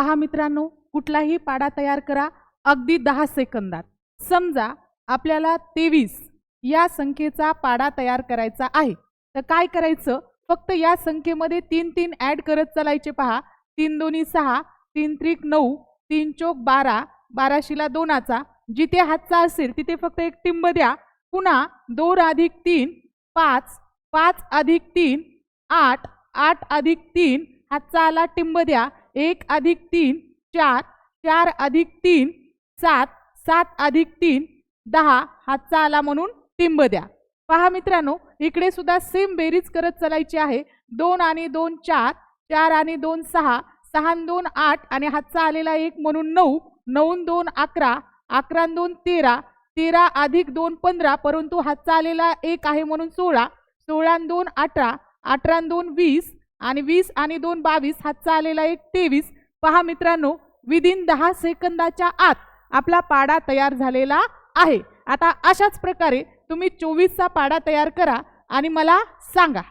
पहा मित्रांनो कुठलाही पाडा तयार करा अगदी दहा सेकंदात. समजा आपल्याला तेवीस या संख्येचा पाडा तयार करायचा आहे. तर काय करायचं? फक्त या संख्येमध्ये तीन तीन ॲड करत चालायचे पहा. तीन दोन्ही सहा तीन त्रिक नऊ तीन चोक बारा बाराशीला दोनाचा. जिथे हातचा असेल तिथे फक्त एक टिंब द्या. पुन्हा दोन अधिक तीन पाच पाच अधिक तीन आठ आठ अधिक तीन हातचा आला टिंब द्या. एक अधिक तीन चार चार अधिक तीन सात सात अधिक तीन दहा हातचा आला म्हणून टिंब द्या. पहा मित्रांनो इकडे सुद्धा सेम बेरीज करत चालायची आहे. दोन आणि दोन चार चार आणि दोन सहा सहा दोन आठ आणि हातचा आलेला एक म्हणून नऊ नऊ दोन अकरा अकरा दोन तेरा तेरा अधिक दोन पंधरा परंतु हातचा आलेला एक आहे म्हणून सोळा सोळा दोन अठरा अठरा दोन वीस आणि वीस आणि दोन बावीस हातचा आलेला एक तेवीस. पहा मित्रांनो विदिन दहा सेकंदाच्या आत आपला पाडा तयार झालेला आहे. आता अशाच प्रकारे तुम्ही चोवीसचा पाडा तयार करा आणि मला सांगा.